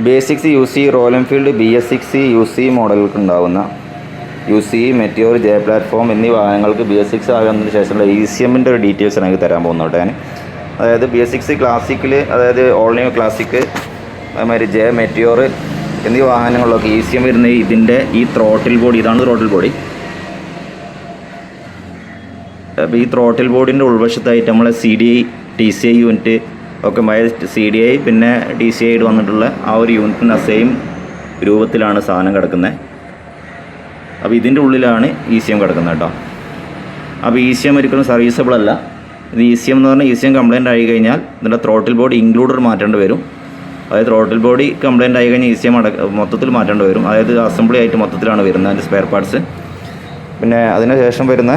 Basics U C Royal Enfield B S six U C മോഡലുകൾക്ക് ഉണ്ടാകുന്ന U C Meteor J platform എന്നീ വാഹനങ്ങൾക്ക് B S six ആകുന്നതിന് ശേഷമുള്ള E C എമ്മിന്റെ ഒരു ഡീറ്റെയിൽസ് എനിക്ക് തരാൻ പോകുന്നുണ്ട് ഞാൻ. അതായത് ബി എസ് സിക്സ് ക്ലാസിക്കിൽ അതായത് ഓൺലൈൻ ക്ലാസിക്ക് ക്ലാസിക് അതേമാതിരി ജെ മെറ്റിയോർ എന്നീ വാഹനങ്ങളിലൊക്കെ ഇ സി എം വരുന്ന ഇതിന്റെ ഈ ത്രോട്ടിൽ ബോഡി ഇതാണ് ത്രോട്ടിൽ ബോഡി അപ്പോൾ ഈ ത്രോട്ടിൽ ബോർഡിന്റെ ഉൾവശത്തായിട്ട് നമ്മളെ C D I T C I unit ഒക്കെ സി ഡി ഐ പിന്നെ ഡി സി ഐ വന്നിട്ടുള്ള ആ ഒരു യൂണിറ്റിന്റെ സെയിം രൂപത്തിലാണ് സാധനം കിടക്കുന്നത്. അപ്പോൾ ഇതിന്റെ ഉള്ളിലാണ് ഇ സി എം കിടക്കുന്നത് കേട്ടോ. അപ്പോൾ ഇ സി എം ഒരിക്കലും സർവീസബിൾ അല്ല. ഇത് ഇ സി എം എന്ന് പറഞ്ഞാൽ ഇ സി എം കംപ്ലയിന്റ് ആയി കഴിഞ്ഞാൽ ഇതിന്റെ ത്രോട്ടിൽ ബോഡി ഇൻക്ലൂഡർ മാറ്റേണ്ടി വരും. അതായത് ത്രോട്ടിൽ ബോഡി കംപ്ലയിന്റ് ആയി കഴിഞ്ഞാൽ ഇ സി എം അട മൊത്തത്തിൽ മാറ്റേണ്ടി വരും. അതായത് അസംബ്ലി ആയിട്ട് മൊത്തത്തിലാണ് വരുന്നത് അതിന്റെ സ്പെയർ പാർട്സ് പിന്നെ അതിന് ശേഷം വരുന്ന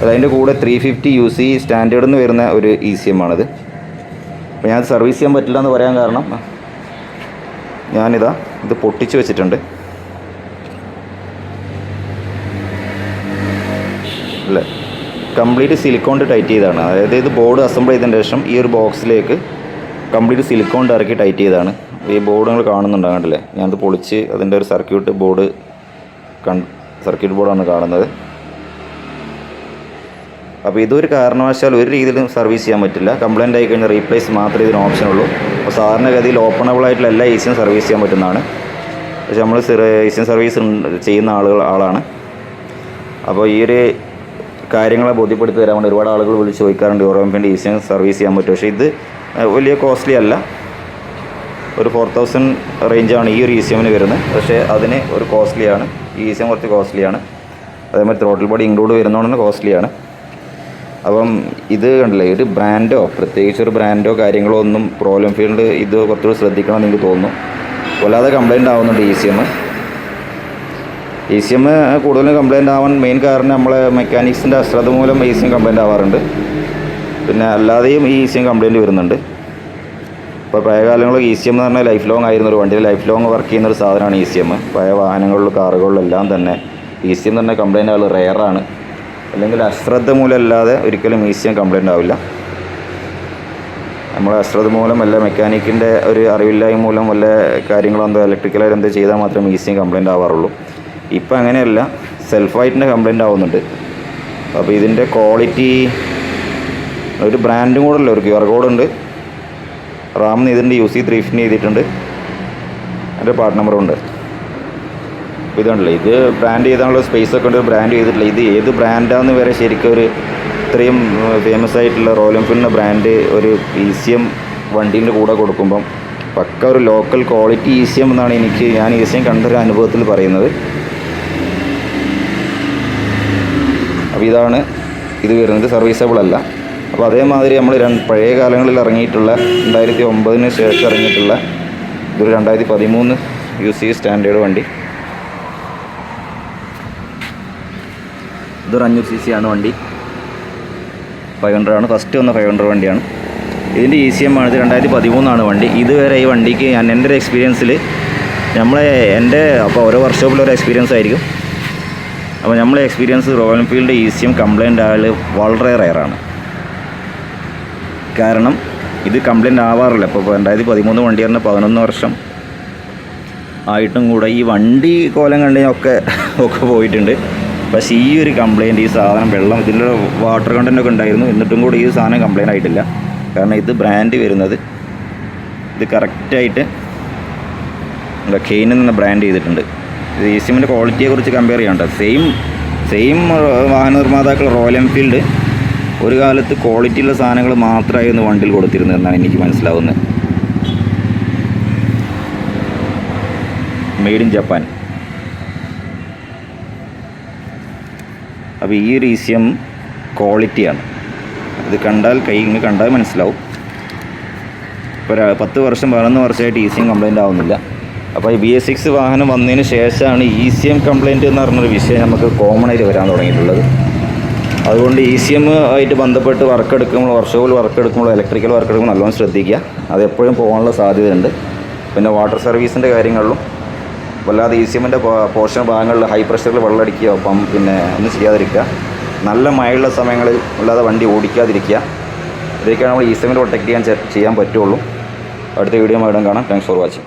അത് അതിന്റെ കൂടെ ത്രീ ഫിഫ്റ്റി യു സി സ്റ്റാൻഡേർഡിൽ നിന്ന് വരുന്ന ഒരു ഇ സി എം ആണിത്. അപ്പോൾ ഞാൻ സർവീസ് ചെയ്യാൻ പറ്റില്ല എന്ന് പറയാൻ കാരണം ഞാനിതാ ഇത് പൊട്ടിച്ച് വെച്ചിട്ടുണ്ട്. അല്ലേ? കംപ്ലീറ്റ് സിലിക്കോണ്ട് ടൈറ്റ് ചെയ്താണ് അതായത് ഇത് ബോർഡ് അസംബിൾ ചെയ്തതിന് ശേഷം ഈ ഒരു ബോക്സിലേക്ക് കംപ്ലീറ്റ് സിലിക്കോണ്ട് ഇറക്കി ടൈറ്റ് ചെയ്താണ് ഈ ബോർഡ് നിങ്ങൾ കാണുന്നുണ്ടാകണ്ടല്ലേ ഞാനത് പൊളിച്ച് അതിന്റെ ഒരു സർക്യൂട്ട് ബോർഡ് കൺ സർക്യൂട്ട് ബോർഡാണ് കാണുന്നത്. അപ്പോൾ ഇതൊരു കാരണവശാൽ ഒരു രീതിയിലും സർവീസ് ചെയ്യാൻ പറ്റില്ല. കംപ്ലയിന്റ് ആയി കഴിഞ്ഞാൽ റീപ്ലേസ് മാത്രമേ ഇതിന് ഓപ്ഷൻ ഉള്ളൂ. അപ്പോൾ സാധാരണഗതിയിൽ ഓപ്പണബിൾ ആയിട്ടുള്ള എല്ലാ ഏസിയും സർവീസ് ചെയ്യാൻ പറ്റുന്നതാണ്. പക്ഷെ നമ്മൾ ഏഷ്യൻ സർവീസ് ചെയ്യുന്ന ആളുകൾ ആളാണ്. അപ്പോൾ ഈ ഒരു കാര്യങ്ങളെ ബോധ്യപ്പെടുത്തി തരാൻ വേണ്ടി ഒരുപാട് ആളുകൾ വിളിച്ച് ചോദിക്കാറുണ്ട്. ഓരോം വേണ്ടി ഏഷ്യൻ സർവീസ് ചെയ്യാൻ പറ്റും. പക്ഷേ ഇത് വലിയ കോസ്റ്റ്ലി അല്ല. ഒരു ഫോർ തൗസൻഡ് റേഞ്ചാണ് ഈ ഒരു ഇ സി എമ്മിന് വരുന്നത്. പക്ഷേ അതിന് ഒരു കോസ്റ്റ്ലിയാണ് ഈ സി എം കുറച്ച് കോസ്റ്റ്ലിയാണ് അതേമാതിരി ത്രോട്ടിൽ ബോഡി ഇൻക്ലൂഡ് വരുന്നതുകൊണ്ട് കോസ്റ്റ്ലിയാണ് അപ്പം ഇത് കണ്ടില്ലേ ഒരു ബ്രാൻഡോ പ്രത്യേകിച്ച് ഒരു ബ്രാൻഡോ കാര്യങ്ങളോ ഒന്നും പ്രോബ്ലം ഫീൽഡ് ഇത് കുറച്ചുകൂടി ശ്രദ്ധിക്കണമെന്ന് എനിക്ക് തോന്നുന്നു. വല്ലാതെ കംപ്ലൈന്റ് ആവുന്നുണ്ട് E C M E C M കൂടുതലും കംപ്ലൈന്റ് ആവാൻ മെയിൻ കാരണം നമ്മളെ മെക്കാനിക്സിന്റെ അശ്രദ്ധ മൂലം ഇ സി എം കംപ്ലൈന്റ് ആവാറുണ്ട്. പിന്നെ അല്ലാതെയും ഈ ഇ സി എം കംപ്ലൈന്റ് വരുന്നുണ്ട്. ഇപ്പോൾ പഴയ കാലങ്ങളിൽ ഇ സി എം എന്ന് പറഞ്ഞാൽ ലൈഫ് ലോങ് ആയിരുന്ന. ഒരു വണ്ടിയിൽ ലൈഫ് ലോങ് വർക്ക് ചെയ്യുന്ന ഒരു സാധനമാണ് ഇ സി എം പഴയ വാഹനങ്ങളിലും കാറുകളിലും എല്ലാം തന്നെ ഇ സി എം തന്നെ കംപ്ലയിന്റ് ആൾ റെയറാണ് അല്ലെങ്കിൽ അശ്രദ്ധ മൂലം അല്ലാതെ ഒരിക്കലും എം കംപ്ലൈന്റ് ആവില്ല. നമ്മൾ അശ്രദ്ധ മൂലം വല്ല മെക്കാനിക്കിന്റെ ഒരു അറിവില്ലായ്മ മൂലം വല്ല കാര്യങ്ങളോ എന്തോ ഇലക്ട്രിക്കലായിട്ട് എന്തോ ചെയ്താൽ മാത്രമേ എം കംപ്ലൈന്റ് ആവാറുള്ളൂ. ഇപ്പം അങ്ങനെയല്ല സെൽഫായിട്ടിന്റെ കംപ്ലൈന്റ് ആവുന്നുണ്ട്. അപ്പോൾ ഇതിന്റെ ക്വാളിറ്റി ഒരു ബ്രാൻഡും കൂടെ അല്ല ഒരു ക്യു ആർ കോഡുണ്ട് റാം ചെയ്തിട്ടുണ്ട് യു സി ത്രീ ഫിഫ്റ്റിന് ചെയ്തിട്ടുണ്ട് അതിന്റെ പാർട്ട് നമ്പറും ഉണ്ട്. അപ്പോൾ ഇതുണ്ടല്ലോ. ഇത് ബ്രാൻഡ് ചെയ്താനുള്ള സ്പേസ് ഒക്കെ ഉണ്ട് ബ്രാൻഡ് ചെയ്തിട്ടില്ല. ഇത് ഏത് ബ്രാൻഡാന്ന് വരെ ശരിക്കും ഒരു ഇത്രയും ഫേമസ് ആയിട്ടുള്ള റോയൽ എൻഫീൽഡിന്റെ ബ്രാൻഡ് ഒരു ഇ സി എം വണ്ടീന്റെ കൂടെ കൊടുക്കുമ്പം പക്ക ഒരു local quality E C M എന്നാണ് എനിക്ക് ഞാൻ ഇ സി എം കണ്ടൊരു അനുഭവത്തിൽ പറയുന്നത്. അപ്പോൾ ഇതാണ് ഇത് വരുന്നത് സർവീസബിൾ അല്ല. അപ്പോൾ അതേമാതിരി നമ്മൾ രണ്ട് പഴയ കാലങ്ങളിൽ ഇറങ്ങിയിട്ടുള്ള രണ്ടായിരത്തി ഒമ്പതിന് ശേഷം ഇറങ്ങിയിട്ടുള്ള ഇതൊരു രണ്ടായിരത്തി പതിമൂന്ന് യു സി സ്റ്റാൻഡേർഡ് വണ്ടി. ഇതൊരു അഞ്ഞൂറ് സി സി ആണ് വണ്ടി. ഫൈവ് ഹൺഡ്രഡ് ആണ്. ഫസ്റ്റ് വന്ന ഫൈവ് ഹൺഡ്രഡ് വണ്ടിയാണ്. ഇതിന്റെ ഇ സി എം ആണ്. ഇത് രണ്ടായിരത്തി പതിമൂന്നാണ് വണ്ടി. ഇതുവരെ ഈ വണ്ടിക്ക് ഞാൻ എന്റെ ഒരു എക്സ്പീരിയൻസിൽ നമ്മളെ എന്റെ അപ്പോൾ ഓരോ വർക്ക്ഷോപ്പിലൊരു എക്സ്പീരിയൻസ് ആയിരിക്കും. അപ്പോൾ നമ്മളെ experience Royal Enfield E C M complaint ആയാൽ വളരെ റയറാണ് കാരണം ഇത് കംപ്ലൈന്റ് ആവാറില്ല. ഇപ്പോൾ രണ്ടായിരത്തി പതിമൂന്ന് വണ്ടി പറഞ്ഞ പതിനൊന്ന് വർഷം ആയിട്ടും കൂടെ ഈ വണ്ടി കോലം കണ്ടൊക്കെ ഒക്കെ പോയിട്ടുണ്ട്. പക്ഷേ ഈ ഒരു കംപ്ലയിന്റ് ഈ സാധനം വെള്ളം ഇതിന്റെ വാട്ടർ കണ്ടന്റ് ഒക്കെ ഉണ്ടായിരുന്നു. എന്നിട്ടും കൂടി ഈ സാധനം കംപ്ലയിന്റ് ആയിട്ടില്ല. കാരണം ഇത് ബ്രാൻഡ് വരുന്നത് ഇത് കറക്റ്റായിട്ട് എന്താ കെയിനിൽ നിന്ന് ബ്രാൻഡ് ചെയ്തിട്ടുണ്ട്. ഇത് ഈ സിമ്മിന്റെ ക്വാളിറ്റിയെക്കുറിച്ച് കമ്പയർ ചെയ്യണ്ട സെയിം സെയിം വാഹന നിർമ്മാതാക്കൾ റോയൽ എൻഫീൽഡ് ഒരു കാലത്ത് ക്വാളിറ്റിയുള്ള സാധനങ്ങൾ മാത്രമായിരുന്നു വണ്ടിയിൽ കൊടുത്തിരുന്നത് എന്നാണ് എനിക്ക് മനസ്സിലാവുന്നത്. മെയ്ഡ് ഇൻ ജപ്പാൻ അപ്പോൾ ഈ ഒരു ഈസിയം ക്വാളിറ്റിയാണ് ഇത് കണ്ടാൽ കൈ ഇങ്ങനെ കണ്ടാൽ മനസ്സിലാവും. ഇപ്പോൾ പത്ത് വർഷം പതിനൊന്ന് വർഷമായിട്ട് ഇ സി എം കംപ്ലൈന്റ് ആവുന്നില്ല. അപ്പോൾ ഈ ബി എസ് സിക്സ് വാഹനം വന്നതിന് ശേഷമാണ് ഇ സി എം കംപ്ലൈന്റ് എന്ന് പറഞ്ഞൊരു വിഷയം നമുക്ക് കോമൺ ആയിട്ട് വരാൻ തുടങ്ങിയിട്ടുള്ളത്. അതുകൊണ്ട് ഇ സി എം ആയിട്ട് ബന്ധപ്പെട്ട് വർക്ക് എടുക്കുമ്പോൾ വർഷോപ്പിൽ വർക്ക് എടുക്കുമ്പോൾ ഇലക്ട്രിക്കൽ വർക്ക് എടുക്കുമ്പോൾ നല്ലോണം ശ്രദ്ധിക്കുക. അത് എപ്പോഴും പോകാനുള്ള സാധ്യതയുണ്ട്. പിന്നെ വാട്ടർ സർവീസിന്റെ കാര്യങ്ങളിലും വല്ലാതെ ഇ സി എമ്മിന്റെ പോർഷൻ ഭാഗങ്ങളിൽ ഹൈ പ്രഷറിൽ വെള്ളം അടിക്കുകയോ പമ്പ് പിന്നെ ഒന്നും ചെയ്യാതിരിക്കുക. നല്ല മഴയുള്ള സമയങ്ങളിൽ അല്ലാതെ വണ്ടി ഓടിക്കാതിരിക്കുക. ഇതൊക്കെയാണ് നമ്മൾ ഇ സി എമ്മിൽ പ്രൊട്ടക്ട് ചെയ്യാൻ ചെയ്യാൻ പറ്റുള്ളൂ. അടുത്ത വീഡിയോ ഇടം കാണാം. Thanks for watching